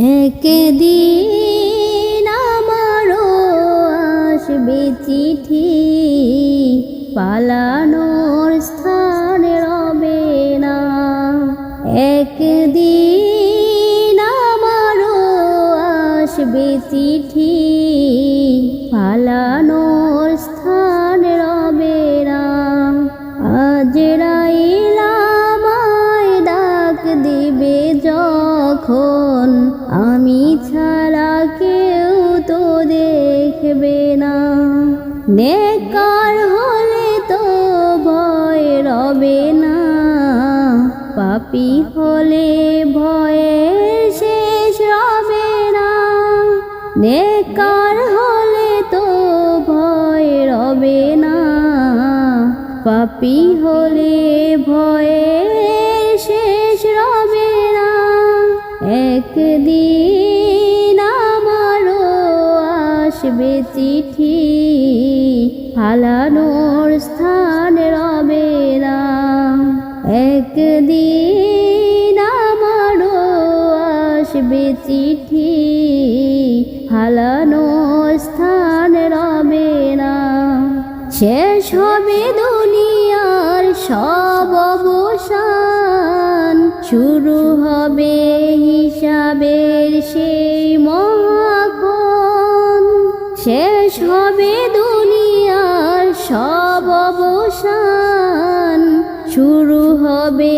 একদিন আমারও আসবে চিঠি পালানোর স্থান রবে না। একদিন আমারও আসবে চিঠি পালানোর যখন আমি ছাড়া কেউ তো দেখবে না। নেকার হলে তো ভয় রবে না। পাপি হলে ভয়ের শেষ রবে না। নেকার হলে তো ভয় রবে না। পাপি হলে ভয়ের একদিন আমারও আসবে চিঠি হালানোর স্থান রবে না। একদিন আমারও আসবে চিঠি হালানোর স্থান রবে না। শেষ হবে দুনিয়ার সব অবসান, শুরু হবে সব অবসান শুরু হবে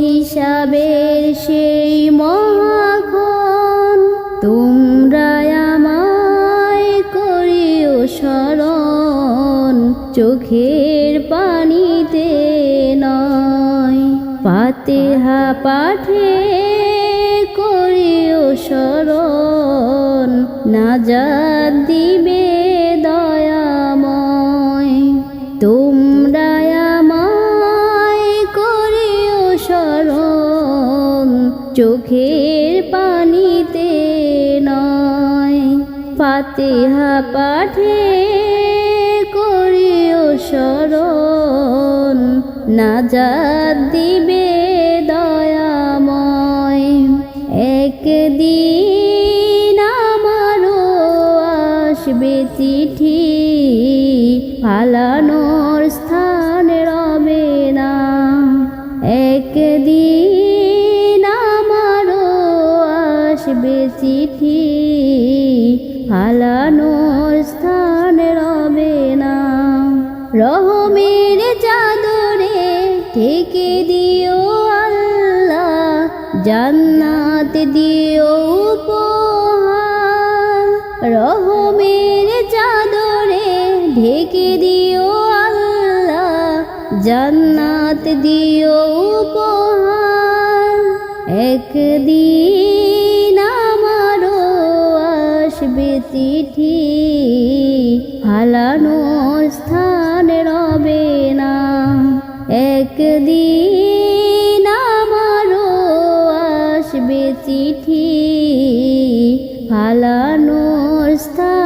হিসাবের সেই মহাক্ষণ। তোমরা আমায় করিও স্মরণ, চোখের পানিতে নয়। পাতেহা পাঠে করিও স্মরণ নাজাদ দিবে দয়াময় চোখের পানিতে নয় পাতেহা পাঠে করিও স্মরণ নাজাদ দিবে দয়াময়। একদিন আমারও আসবে চিঠি, ফালানোর স্থান রবে না। একদিন চিঠি ফালানোর স্থান রবে না। রহমের চাদরে থেকে দিও আল্লাহ, জান্নাত দিও উপহার। রহমের চাদরে ঢেকে দিও আল্লাহ, জান্নাত দিও উপহার। একদিন চিঠি হালানোর স্থান রবে না। একদিন আমারও আসবে চিঠি হালানোর স্থান